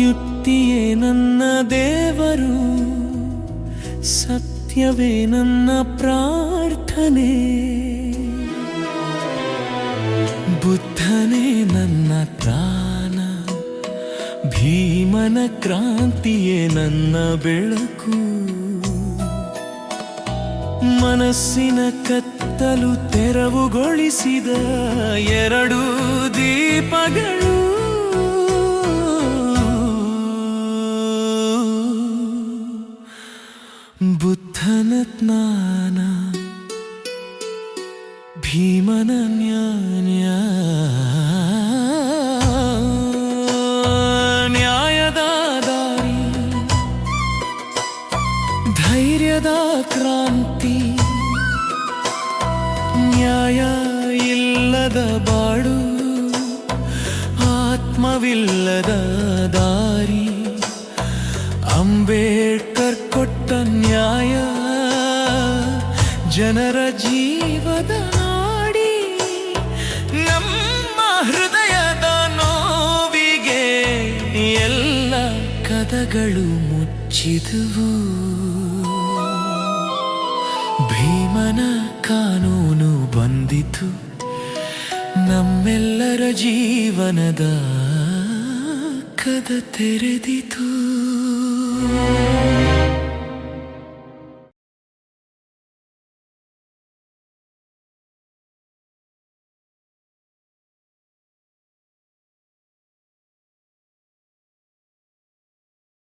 ಯುಕ್ತಿಯೇ ನನ್ನ ದೇವರು ಸತ್ಯವೇ ನನ್ನ ಪ್ರಾರ್ಥನೆ. ಬುದ್ಧನೇ ನನ್ನ ದಾನ ಭೀಮನ ಕ್ರಾಂತಿಯೇ ನನ್ನ ಬೆಳಕು. ಮನಸ್ಸಿನ ಕತ್ತಲು ತೆರವುಗೊಳಿಸಿದ ಎರಡು ದೀಪಗಳು. ಬುದ್ಧನ ಜ್ಞಾನ ಭೀಮನ ನ್ಯಾಯ ಧೈರ್ಯದ ಕ್ರಾಂತಿ. ನ್ಯಾಯ ಇಲ್ಲದ ಬಾಳು. ಆತ್ಮವಿಲ್ಲದ ದಾರಿ. ಅಂಬೇಡ್ಕರ್ ಕೊಟ್ಟ ನ್ಯಾಯ. ಜನರ ಜೀವದ ನಾಡಿ. ನಮ್ಮ ಹೃದಯದ ನೋವಿಗೆ ಎಲ್ಲ ಕದಗಳು ಮುಚ್ಚಿದುವು. ಭೀಮನ ಕಾನೂನು ಬಂದಿತು. ನಮ್ಮೆಲ್ಲರ ಜೀವನದ ಕದ ತೆರೆದಿತು.